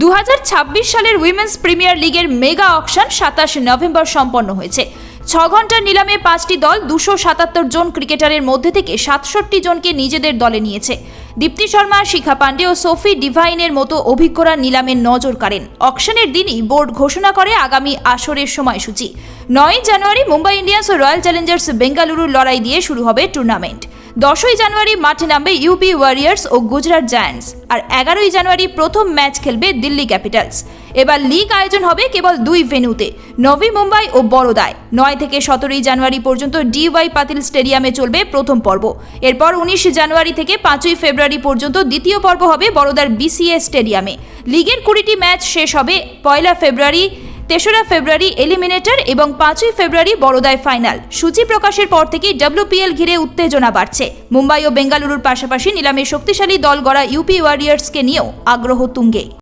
দু হাজার ছাব্বিশ সালের উইমেন্স প্রিমিয়ার লিগের মেগা অকশন সাতাশ নভেম্বর সম্পন্ন হয়েছে। ছ ঘণ্টার নিলামে পাঁচটি দল দুশো সাতাত্তর জন ক্রিকেটারের মধ্যে থেকে সাতষট্টি জনকে নিজেদের দলে নিয়েছে। দীপ্তি শর্মা, শিখা পান্ডে ও সোফি ডিভাইনের মতো অভিজ্ঞরা নিলামে নজর কাড়েন। অকশনের দিনই বোর্ড ঘোষণা করে আগামী আসরের সময়সূচি। নয় জানুয়ারি মুম্বাই ইন্ডিয়ান্স ও রয়্যাল চ্যালেঞ্জার্স বেঙ্গালুরুর লড়াই দিয়ে শুরু হবে টুর্নামেন্ট। দশই জানুয়ারি মাঠে নামবে ইউপি ওয়ারিয়ার্স ও গুজরাট জায়ান্টস আর এগারোই জানুয়ারি প্রথম ম্যাচ খেলবে দিল্লি ক্যাপিটালস। এবার লিগ আয়োজন হবে কেবল দুই ভেন্যুতে নভি মুম্বাই ও বড়োদায় নয় থেকে সতেরোই জানুয়ারি পর্যন্ত ডিওয়াই পাতিল স্টেডিয়ামে চলবে প্রথম পর্ব। এরপর উনিশ জানুয়ারি থেকে পাঁচই ফেব্রুয়ারি পর্যন্ত দ্বিতীয় পর্ব হবে বড়োদার বিসিএ স্টেডিয়ামে। লিগের কুড়িটি ম্যাচ শেষ হবে পয়লা ফেব্রুয়ারি তেসরা ফেব্রুয়ারি এলিমিনেটর এবং পাঁচই ফেব্রুয়ারি বড়দায় ফাইনাল। সূচি প্রকাশের পর থেকেই ডব্লিউপিএল ঘিরে উত্তেজনা বাড়ছে। মুম্বাই ও বেঙ্গালুরুর পাশাপাশি নিলামে শক্তিশালী দল গড়া ইউপি ওয়ারিয়ার্সকে নিয়েও আগ্রহ তুঙ্গে।